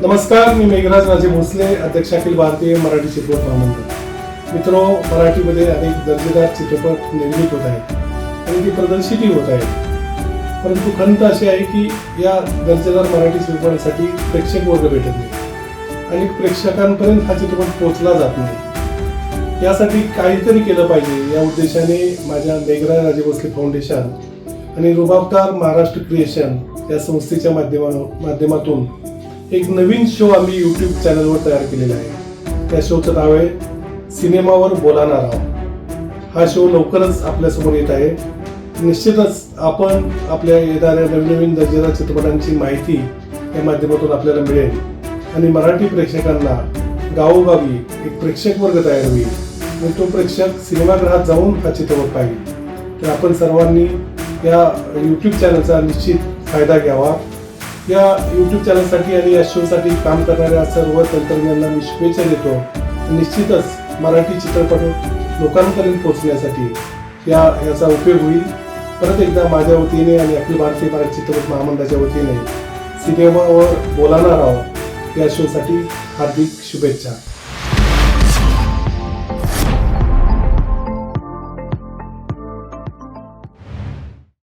नमस्कार मी मेघराज राजे भोसले अध्यक्ष अखिल भारतीय मराठी चित्रपट महामंडळ. मित्रो मराठीमध्ये अनेक दर्जेदार चित्रपट निर्मित होत आहेत आणि ती प्रदर्शितही होत आहेत. परंतु खंत अशी आहे की या दर्जेदार मराठी चित्रपटासाठी प्रेक्षक वर्ग भेटत नाही आणि प्रेक्षकांपर्यंत हा चित्रपट पोहोचला जात नाही. यासाठी काहीतरी केलं पाहिजे. या उद्देशाने माझ्या मेघराज राजे भोसले फाउंडेशन आणि रुबाबदार महाराष्ट्र क्रिएशन या संस्थेच्या माध्यमा माध्यमातून एक नवीन शो आम्ही यूट्यूब चॅनलवर तयार केलेला आहे. त्या शोचं नाव आहे सिनेमावर बोलाणार आहोत हा शो लवकरच आपल्यासमोर येत आहे. निश्चितच आपण आपल्या येणाऱ्या नवीन नवीन दर्जेदार चित्रपटांची माहिती या माध्यमातून आपल्याला मिळेल. आणि मराठी प्रेक्षकांना गावोगावी एक प्रेक्षक वर्ग तयार होईल. आणि तो प्रेक्षक सिनेमागृहात जाऊन हा चित्रपट पाहिजे तर आपण सर्वांनी या यूट्यूब चॅनलचा निश्चित फायदा घ्यावा. या यूट्यूब चॅनलसाठी आणि या शोसाठी काम करणाऱ्या सर्व तंत्रज्ञांना मी शुभेच्छा देतो. निश्चितच मराठी चित्रपट लोकांपर्यंत पोहोचण्यासाठी या याचा उपयोग होईल. परत एकदा माझ्या वतीने आणि अखिल भारतीय मराठी चित्रपट महामंडळाच्या वतीने सिनेमावर बोलाणार आहोत या शोसाठी हार्दिक शुभेच्छा.